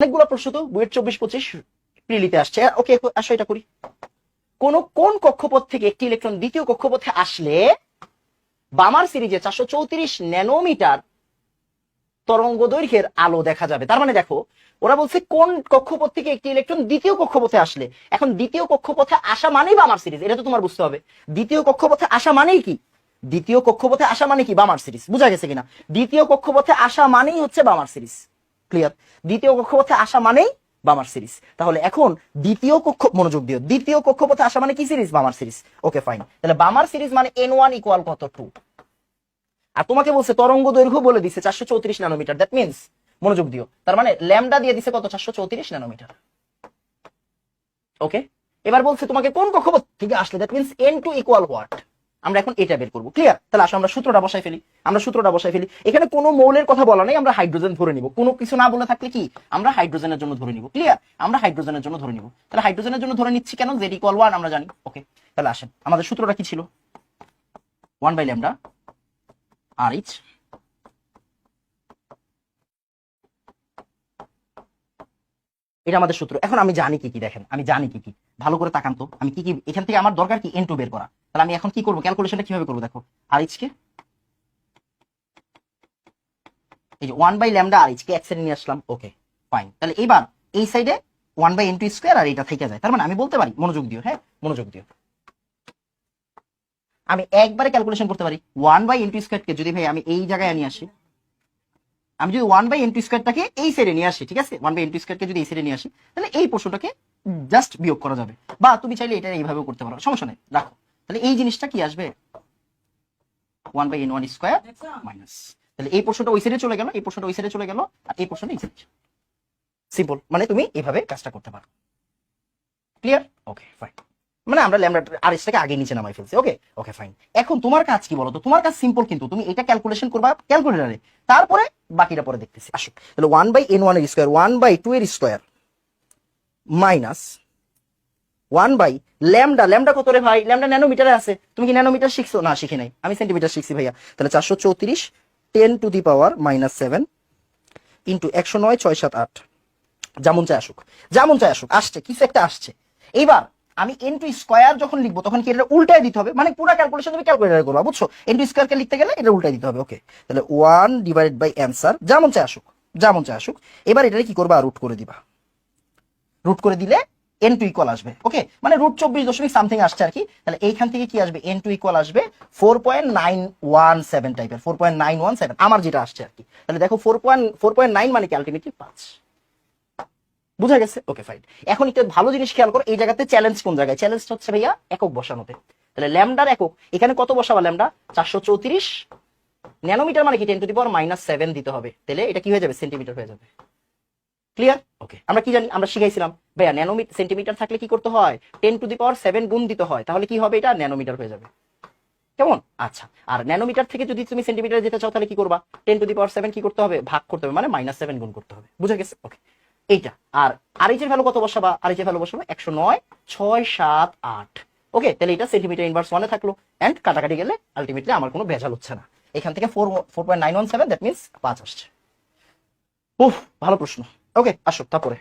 অনেকগুলো প্রশ্ন তো, বুয়েট চব্বিশ পঁচিশ প্রিলিতে আসছে। ওকে, আসো এটা করি। কোন কোন কক্ষপথ থেকে একটি ইলেকট্রন দ্বিতীয় কক্ষপথে আসলে বামার সিরিজে চারশো চৌত্রিশ ন্যানোমিটার তরঙ্গ দৈর্ঘ্যের আলো দেখা যাবে? তার মানে দেখো, ওরা বলছে কোন কক্ষপথ থেকে একটি ইলেকট্রন দ্বিতীয় কক্ষপথে আসলে? এখন দ্বিতীয় কক্ষপথে আসা মানেই বামার সিরিজ, এটা তো তোমার বুঝতে হবে। দ্বিতীয় কক্ষপথে আসা মানেই কি? দ্বিতীয় কক্ষপথে আসা মানে কি? বামার সিরিজ, বুঝা গেছে কিনা? দ্বিতীয় কক্ষপথে আসা মানেই হচ্ছে বামার সিরিজ। ক্লিয়ার। দ্বিতীয় কক্ষপথে আসা মানেই বামার সিরিজ। তাহলে এখন দ্বিতীয় কক্ষ মনোযোগ দিও। দ্বিতীয় কক্ষপথে আসা মানে কি series? Balmer series. Okay, fine. তাহলে বামার সিরিজ মানে এন ওয়ান ইকুয়াল কত? টু আর তোমাকে বলছে তরঙ্গ দৈর্ঘ্য বলে দিছে চারশো চৌত্রিশ ন্যানোমিটার। দ্যাট মিনস মনোযোগ দিও। তার মানে ল্যামডা দিয়ে দিছে কত? চারশো চৌত্রিশ ন্যানোমিটার। ওকে? এবার বলছে তোমাকে কোন কক্ষপথ থেকে আসলে? That means N two equal what আমরা এখন এটা বের করব। ক্লিয়ার তাহলে আসো, আমরা সূত্রটা বসাই ফেলি। আমরা সূত্রটা বসাই ফেলি। এখানে কোনো মৌলের কথা বলা নেই, আমরা হাইড্রোজেন ধরে নিব। কোনো কিছু না বলে থাকলে কি? আমরা হাইড্রোজেনের জন্য ধরে নিব। ক্লিয়ার আমরা হাইড্রোজেনের জন্য ধরে নিব। তাহলে হাইড্রোজেনের জন্য ধরে নিচ্ছি কেন? জেড ইকুয়াল ওয়ান আমরা জানি। ওকে তাহলে আসেন। আমাদের সূত্রটা কি ছিল? One by lambda R H এটা আমাদের সূত্র। এখন আমি জানি কি কি, দেখেন। আমি জানি কি কি। ভালো করে তাকান তো। আমি কি কি এখান থেকে আমার দরকার কি? এন টু বের করা। তাহলে আমি এখন কি করব? ক্যালকুলেশনটা কীভাবে করব দেখো? আর এইচ কে এই যে one by lambda R H কে এক সাইডে নিয়ে আসলাম। ওকে ফাইন তাহলে এইবার এই সাইডে one by N two square আর এটা থেকে যায়। তার মানে আমি বলতে পারি, মনোযোগ দিও হ্যাঁ? মনোযোগ দিও। আমি একবারে ক্যালকুলেশন করতে পারি। ওয়ান বাই এন টু স্কোয়ারকে যদি ভাই আমি এই জায়গায় নিয়ে আসি, আমি যদি ওয়ান বাই এন টু স্কোয়ারটাকে এই সাইডে নিয়ে আসি, ঠিক আছে? ওয়ান বাই এন টু স্কোয়ারকে যদি এই সাইডে নিয়ে আসি, তাহলে এই প্রশ্নটাকে জাস্ট বিয়োগ করা যাবে। বা তুমি চাইলে এটা এইভাবেও করতে পারো, সমস্যা নেই, রাখো। তাহলে এই জিনিসটা কি আসবে? One by N one square minus তাহলে এই প্রশ্নটা ওই সাইডে চলে গেল, এই প্রশ্নটা ওই সাইডে চলে গেল, আর এই প্রশ্নটা এই সাইডে সিম্পল মানে তুমি এইভাবে কাজটা করতে পারো। ক্লিয়ার ওকে ফাইন মানে আমরা ল্যামডা আর এসটাকে আগে নিচে নামাই ফেলছি। ওকে ওকে ফাইন এখন তোমার কাজ কি বলো তো তোমার কাজ সিম্পল কিন্তু। তুমি এটা ক্যালকুলেশন করবা ক্যালকুলেটারে তারপরে বাকিটা পরে দেখতেছি। আসো। তাহলে ওয়ান বাই এন ওয়ানের স্কোয়ার ওয়ান বাই টু এর square minus one by lambda lambda কত রে ভাই? ল্যামডা ন্যানোমিটারে আছে। তুমি কি ন্যানোমিটার শিখছো? না, শিখে নাই। আমি সেন্টিমিটার শিখছি ভাইয়া। তাহলে চারশো চৌত্রিশ ten to the power minus seven into একশো নয়, ছয়, সাত, আট। যেমন চাই আসুক। যেমন চাই আসুক। আসছে, কিছু একটা আসছে। এইবার আমি এন টু স্কোয়ার যখন লিখব, তখন কি এটা উল্টায় দিতে হবে? মানে পুরো ক্যালকুলেশন তুমি ক্যালকুলেটার করবা, বুঝছ? এন টু স্কোয়ারকে লিখতে গেলে এটা উল্টায় দিতে হবে ওকে তাহলে ওয়ান ডিভাইডেড বাই অ্যান্সার যেমন চাই আসুক। যেমন চাই আসুক। এবার এটা কি করবা? রুট করে দিবা। রুট করে দিলে এন টু ইকুয়াল আসবে ওকে মানে রুট চব্বিশ দশমিক সামথিং আসছে আর কি। তাহলে এইখান থেকে কি আসবে? এন টু ইকুয়াল আসবে four point nine one seven টাইপের four point nine one seven আমার যেটা আসছে আর কি। তাহলে দেখো four point four point nine মানে কি আলটিমেটলি পাঁচ। বুঝা গেছে? ওকে ফাইন এখন একটা ভালো জিনিস খেয়াল করো, এই জায়গাতে চ্যালেঞ্জ কোন জায়গায়? চ্যালেঞ্জ হচ্ছে ভাইয়া একক বসানোতে। তাহলে ল্যামডার একক, এখানে কত বসাবা ল্যামডা চারশো চৌত্রিশ। ন্যানোমিটার মানে কি? Ten to the power minus seven দিতে হবে। তাহলে এটা কি হয়ে যাবে? সেন্টিমিটার হয়ে যাবে। ক্লিয়ার ওকে আমরা কি জানি? আমরা শিখাইছিলাম। ভাইয়া ন্যানোমিটার সেন্টিমিটার থাকলে কি করতে হয়? Ten to the power seven গুণ দিতে হয়। তাহলে কি হবে এটা? ন্যানোমিটার হয়ে যাবে। কেমন? আচ্ছা। আর ন্যানোমিটার থেকে যদি তুমি সেন্টিমিটার যেতে চাও তাহলে কি করবা? Ten to the power seven কি করতে হবে? ভাগ করতে হবে। মানে মাইনাস সেভেন গুণ করতে হবে। বুঝা গেছে? ওকে এইটা। আর আরএইচ এর ভ্যালু কত বসাবা? আরএইচ এর ভ্যালু বসাবো একশো নয় ছয় সাত আট। ওকে তাহলে এটা সেন্টিমিটার ইনভার্স ওয়ানে থাকল। অ্যান্ড কাটাকাটি গেলে আলটিমেটলি আমার কোনো ভেজাল হচ্ছে না। এখান থেকে four four point nine one seven that means পাঁচ আসছে। উফ ভালো প্রশ্ন। ওকে আসো তারপরে।